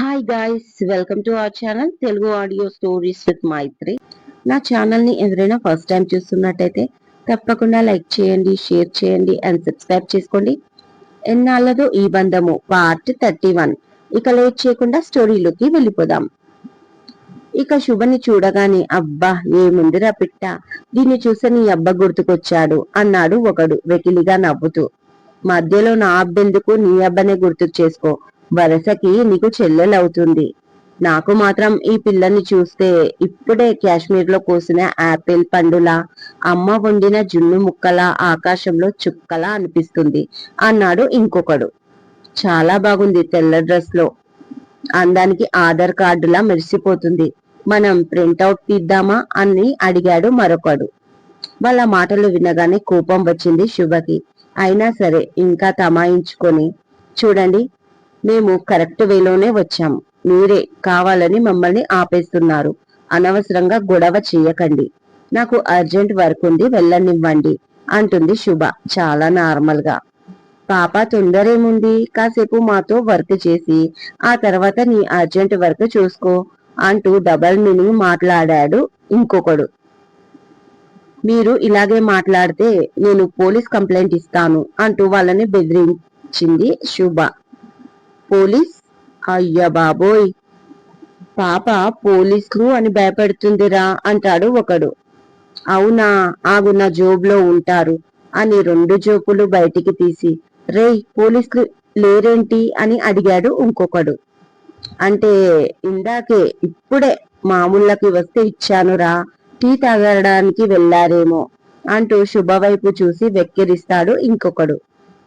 Hi guys welcome to our channel Telugu audio stories with Maithri నా ఛానల్ని ఎవరైనా first time చూస్తున్నట్టయితే తప్పకుండా లైక్ చేయండి షేర్ చేయండి అండ్ సబ్స్క్రైబ్ చేసుకోండి. ఎన్నాళ్ళదో ఈ బంధము పార్ట్ థర్టీ వన్ ఇక లేట్ చేయకుండా స్టోరీలోకి వెళ్ళిపోదాం. ఇక శుభని చూడగానే అబ్బా ఏముందిరా పిట్ట? దీన్ని చూసి నీ అబ్బ గుర్తుకొచ్చాడు అన్నాడు ఒకడు వెకిలిగా నవ్వుతూ. మధ్యలో నా అబ్బెందుకు? నీ అబ్బనే గుర్తుకు చేసుకో. వరసకి నీకు చెల్లెలవుతుంది. నాకు మాత్రం ఈ పిల్లని చూస్తే ఇప్పుడే కాశ్మీర్లో కోసిన యాపిల్ పండులా అమ్మ వండిన జున్ను ముక్కలా ఆకాశంలో చుక్కలా అనిపిస్తుంది. అన్నాడు ఇంకొకడు. చాలా బాగుంది తెల్ల డ్రెస్లో అందానికి ఆధార్ కార్డులా మెరిసిపోతుంది. మనం ప్రింట్అవుట్ తీద్దామా అని అడిగాడు మరొకడు. వాళ్ళ మాటలు వినగానే కోపం వచ్చింది శుభకి. అయినా సరే ఇంకా తమాయించుకొని చూడండి మేము కరెక్ట్ వేలోనే వచ్చాం మీరే కావాలని మమ్మల్ని ఆపేస్తున్నారు. అనవసరంగా గొడవ చేయకండి. నాకు అర్జెంట్ వర్క్ ఉంది వెళ్ళనివ్వండి అంటుంది శుభ. చాలా నార్మల్గా పాప తొందరేముంది? కాసేపు మాతో వర్క్ చేసి ఆ తర్వాత నీ అర్జెంట్ వర్క్ చూసుకో అంటూ డబల్ మీనింగ్ మాట్లాడాడు ఇంకొకడు. మీరు ఇలాగే మాట్లాడితే నేను పోలీస్ కంప్లైంట్ ఇస్తాను అంటూ వాళ్ళని బెదిరించింది శుభ. పోలీస్? అయ్యా బాబోయ్! పాప పోలీసులు అని భయపడుతుందిరా అంటాడు ఒకడు. అవునా ఆగు నా జోబులో ఉంటారు అని రెండు జోపులు బయటికి తీసి రేయ్ పోలీసులు లేరేంటి అని అడిగాడు ఇంకొకడు. అంటే ఇందాకే ఇప్పుడే మామూళ్ళకి వస్తే ఇచ్చానురా టీ తాగడానికి వెళ్ళారేమో అంటూ శుభవైపు చూసి వెక్కిరిస్తాడు ఇంకొకడు.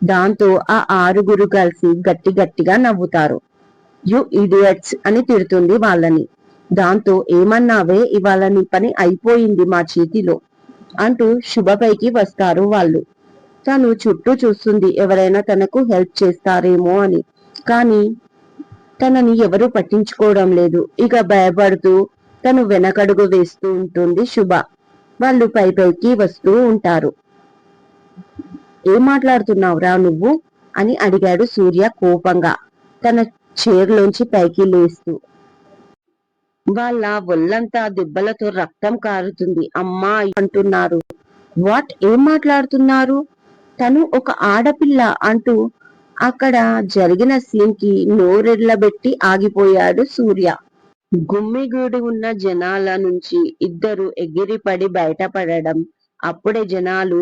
దాంతో ఆ ఆరుగురు కలిసి గట్టి గట్టిగా నవ్వుతారు. యు ఇడియట్స్ అని తిడుతుంది వాళ్ళని. దాంతో ఏమన్నావే? ఇవాళ నీ పని అయిపోయింది మా చేతిలో అంటూ శుభపైకి వస్తారు వాళ్ళు. తను చుట్టూ చూస్తుంది ఎవరైనా తనకు హెల్ప్ చేస్తారేమో అని. కానీ తనని ఎవరు పట్టించుకోవడం లేదు. ఇక భయపడుతూ తను వెనకడుగు వేస్తూ ఉంటుంది శుభ. వాళ్ళు పై పైకి వస్తూ ఉంటారు. ఏం మాట్లాడుతున్నావురా నువ్వు? అని అడిగాడు సూర్య కోపంగా. తన చైర్లోంచి పైకి లేస్తూ. వాళ్ళ ఒళ్ళంతా దెబ్బలతో రక్తం కారుతుంది. అమ్మా అంటున్నారు. వాట్? ఏం మాట్లాడుతున్నారు? తను ఒక ఆడపిల్ల అంటూ అక్కడ జరిగిన సీన్కి నోరెళ్ళబెట్టి ఆగిపోయాడు సూర్య. గుమ్మిగూడి ఉన్న జనాల నుంచి ఇద్దరు ఎగిరిపడి బయటపడడం. అప్పుడే జనాలు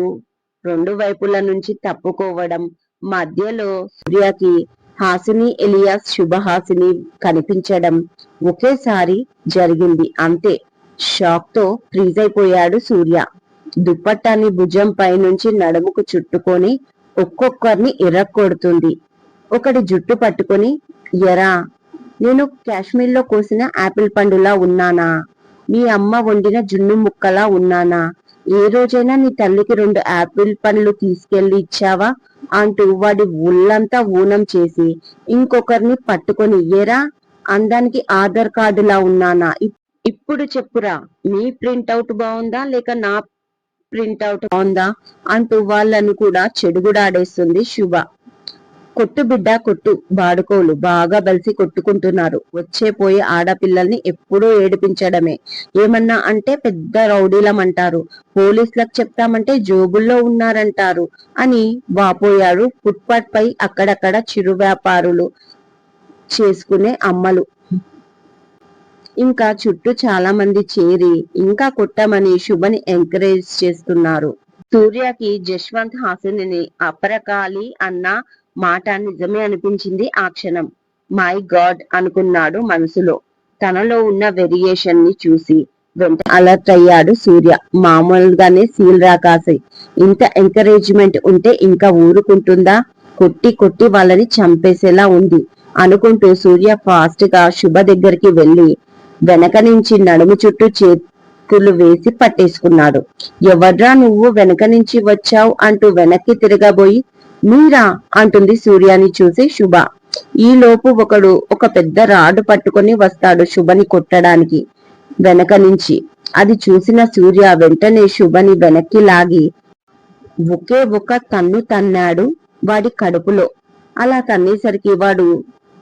రెండు వైపుల నుంచి తప్పుకోవడం మధ్యలో సూర్యకి హాసిని ఎలియాస్ శుభహాసిని కనిపించడం ఒకేసారి జరిగింది. అంతే షాక్తో ఫ్రీజ్ అయిపోయాడు సూర్య. దుప్పట్టాన్ని భుజం పై నుంచి నడుముకు చుట్టుకొని ఒక్కొక్కరిని ఎర్రకొడుతుంది. ఒకటి జుట్టు పట్టుకొని ఎరా నేను కాశ్మీర్లో కోసిన ఆపిల్ పండులా ఉన్నానా? మీ అమ్మ వండిన జున్ను ముక్కలా ఉన్నానా? ఏ రోజైనా నీ తల్లికి రెండు ఆపిల్ పండ్లు తీసుకెళ్ళి ఇచ్చావా? అంటూ వాడి ఒళ్ళంతా ఊనం చేసి ఇంకొకరిని పట్టుకొని ఎరా అందానికి ఆధార్ కార్డులా ఉన్నానా? ఇప్పుడు చెప్పురా మీ ప్రింట్అవుట్ బాగుందా లేక నా ప్రింట్అవుట్ బాగుందా అంటూ వాళ్ళను కూడా చెడుగుడాడేస్తుంది శుభ. కొట్టు బిడ్డ కొట్టు బాడుకోలు. బాగా బలిసి కొట్టుకుంటున్నారు. వచ్చే పోయే ఆడపిల్లల్ని ఎప్పుడూ ఏడిపించడమే. ఏమన్నా అంటే పెద్ద రౌడీలమంటారు. పోలీసులకు చెప్తామంటే జోబుల్లో ఉన్నారంటారు అని వాపోయారు ఫుట్పాత్ పై అక్కడక్కడ చిరు వ్యాపారులు చేసుకునే అమ్మలు. ఇంకా చుట్టూ చాలా మంది చేరి ఇంకా కొట్టమని శుభని ఎంకరేజ్ చేస్తున్నారు. సూర్యకి జశ్వంత్ హాసిని అపరకాలి అన్న మాట నిజమే అనిపించింది ఆ క్షణం. మై గాడ్ అనుకున్నాడు మనసులో. తనలో ఉన్న వెరియేషన్ని చూసి వెంట అలర్ట్ అయ్యాడు సూర్య. మామూలుగానే సీల్ రాకాసి. ఇంత ఎంకరేజ్మెంట్ ఉంటే ఇంకా ఊరుకుంటుందా? కొట్టి కొట్టి వాళ్ళని చంపేసేలా ఉంది అనుకుంటూ సూర్య ఫాస్ట్గా శుభ దగ్గరికి వెళ్ళి వెనక నుంచి నడుము చుట్టూ చేతులు వేసి పట్టేసుకున్నాడు. ఎవడ్రా నువ్వు వెనక నుంచి వచ్చావు? అంటూ వెనక్కి తిరగబోయి మీరా అంటుంది సూర్యాని చూసి శుభ. ఈ లోపు ఒకడు ఒక పెద్ద రాడ్ పట్టుకొని వస్తాడు శుభని కొట్టడానికి వెనక నుంచి. అది చూసిన సూర్య వెంటనే శుభని వెనక్కి లాగి ఒకే ఒక తన్ను తన్నాడు వాడి కడుపులో. అలా తన్నేసరికి వాడు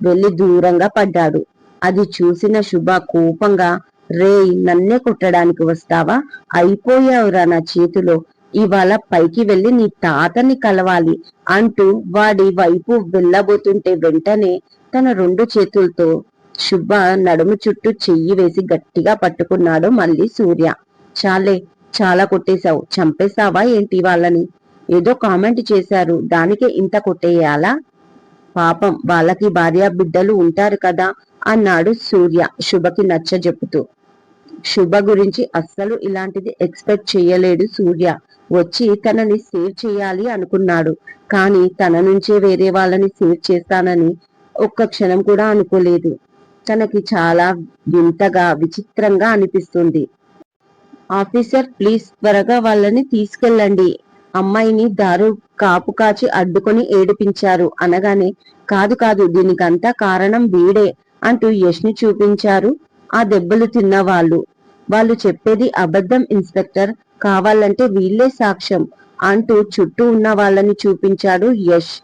వెళ్ళి దూరంగా పడ్డాడు. అది చూసిన శుభ కోపంగా రే నన్నే కొట్టడానికి వస్తావా? అయిపోయావురా నా చేతిలో. ఇవాళ పైకి వెళ్ళి నీ తాతని కలవాలి అంటూ వాడి వైపు వెళ్ళబోతుంటే వెంటనే తన రెండు చేతులతో శుభ నడుము చుట్టూ చెయ్యి వేసి గట్టిగా పట్టుకున్నాడు మళ్ళీ సూర్య. చాలే చాలా కొట్టేశావు. చంపేశావా ఏంటి వాళ్ళని? ఏదో కామెంట్ చేశారు. దానికే ఇంత కొట్టేయాలా? పాపం వాళ్ళకి భార్య బిడ్డలు ఉంటారు కదా అన్నాడు సూర్య శుభకి నచ్చ చెబుతూ శుభ గురించి అస్సలు ఇలాంటిది ఎక్స్పెక్ట్ చేయలేడు సూర్య. వచ్చి తనని సేవ్ చేయాలి అనుకున్నాడు. కానీ తన నుంచే వేరే వాళ్ళని సేవ్ చేస్తానని ఒక్క క్షణం కూడా అనుకోలేదు. తనకి చాలా వింతగా విచిత్రంగా అనిపిస్తుంది. ఆఫీసర్ ప్లీజ్ త్వరగా వాళ్ళని తీసుకెళ్ళండి. అమ్మాయిని దారు కాపు కాచి అడ్డుకొని ఏడిపించారు. అనగానే కాదు కాదు దీనికంతా కారణం వీడే అంటూ యష్ని చూపించారు. ఆ దెబ్బలు తిన్న వాళ్ళు వాళ్ళు చెప్పేది అబద్ధం ఇన్స్పెక్టర్. కావాలంటే వీళ్ళే సాక్ష్యం అంటూ చుట్టూ ఉన్న వాళ్ళని చూపించాడు యష్.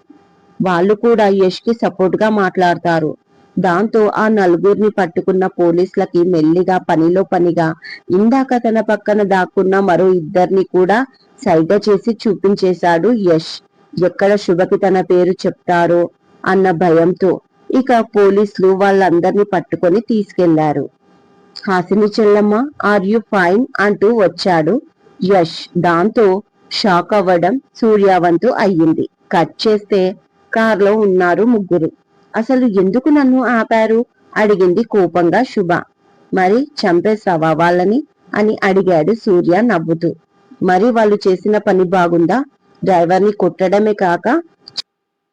వాళ్ళు కూడా యష్కి సపోర్ట్గా మాట్లాడతారు. దాంతో ఆ నలుగురిని పట్టుకున్న పోలీసులకి మెల్లిగా పనిలో పనిగా ఇందాక తన పక్కన దాక్కున్న మరో ఇద్దరిని కూడా సైగ చేసి చూపించేశాడు యష్. ఎక్కడ శుభకి తన పేరు చెప్తారో అన్న భయంతో ఇక పోలీసులు వాళ్ళందరినీ పట్టుకొని తీసుకెళ్ళారు. హాసిని చెల్లమ్మ ఆర్ యు ఫైన్ అంటూ వచ్చాడు. యష్ దాంతో షాక్ అవ్వడం సూర్యవంతు అయ్యింది. కట్ చేస్తే కార్లో ఉన్నారు ముగ్గురు. అసలు ఎందుకు నన్ను ఆపారు? అడిగింది కోపంగా శుభ. మరి చంపేసావా వాళ్ళని? అని అడిగాడు సూర్య నవ్వుతూ. మరి వాళ్ళు చేసిన పని బాగుందా? డ్రైవర్ని కొట్టడమే కాక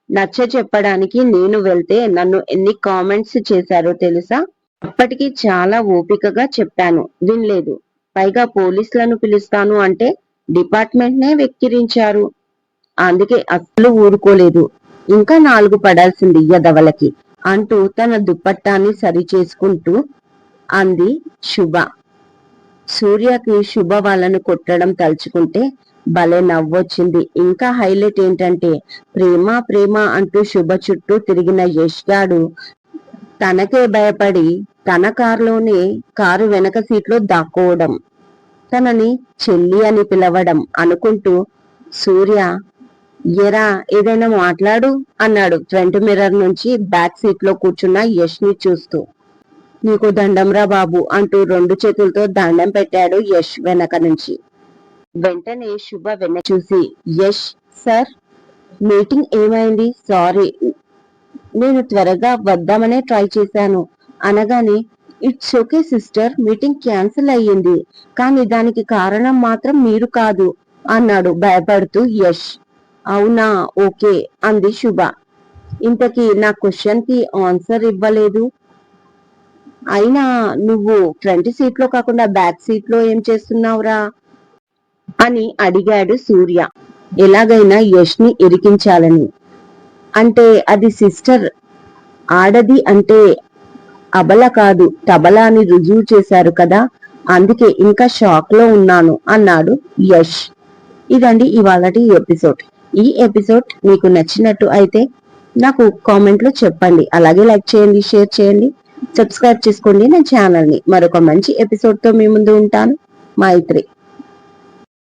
నచ్చ చెప్పడానికి నేను వెళ్తే నన్ను ఎన్ని కామెంట్స్ చేశారో తెలుసా? అప్పటికి చాలా ఓపికగా చెప్పాను. వినలేదు. పైగా పోలీసులను పిలుస్తాను అంటే డిపార్ట్మెంట్ నే వెక్కిరించారు. అందుకే అస్సలు ఊరుకోలేదు. ఇంకా నాలుగు పడాల్సింది యదవలకి అంటూ తన దుప్పట్టాన్ని సరి చేసుకుంటూ అంది శుభ. సూర్యకి శుభ వాళ్ళను కొట్టడం తలుచుకుంటే భలే నవ్వొచ్చింది. ఇంకా హైలైట్ ఏంటంటే ప్రేమ ప్రేమ అంటూ శుభ చుట్టూ తిరిగిన యష్ గాడు తనకే భయపడి తన కారులోనే కారు వెనక సీట్లో దాక్కోవడం తనని చెల్లి అని పిలవడం అనుకుంటూ సూర్య ఎరా ఏదైనా మాట్లాడు అన్నాడు ఫ్రంట్ మిర్రర్ నుంచి బ్యాక్ సీట్లో కూర్చున్న యష్ని చూస్తూ. నీకు దండంరా బాబు అంటూ రెండు చేతులతో దండం పెట్టాడు యష్ వెనక నుంచి. వెంటనే శుభ వెన చూసి యష్ సార్ మీటింగ్ ఏమైంది? సారీ నేను త్వరగా వద్దామనే ట్రై చేశాను. అనగానే it's okay sister meeting cancel అయ్యింది. కానీ దానికి కారణం మాత్రం మీరు కాదు అన్నాడు భయపడుతూ యష్. అవునా? ఓకే అంది శుభ. ఇంతకీ నా క్వశ్చన్కి ఆన్సర్ ఇవ్వలేదు. అయినా నువ్వు ఫ్రంట్ సీట్లో కాకుండా బ్యాక్ సీట్లో ఏం చేస్తున్నావురా? అని అడిగాడు సూర్య. ఎలాగైనా యష్ని ఇరికించాలని. అంటే అది సిస్టర్ ఆడది అంటే అబల కాదు తబలా అని రుజువు చేశారు కదా అందుకే ఇంకా షాక్లో ఉన్నాను అన్నాడు యష్. ఇదండి ఇవాళటి ఎపిసోడ్. ఈ ఎపిసోడ్ మీకు నచ్చినట్టు అయితే నాకు కామెంట్లో చెప్పండి అలాగే లైక్ చేయండి షేర్ చేయండి సబ్స్క్రైబ్ చేసుకోండి నా ఛానల్ని మరొక మంచి ఎపిసోడ్తో మీ ముందు ఉంటాను. మైత్రి.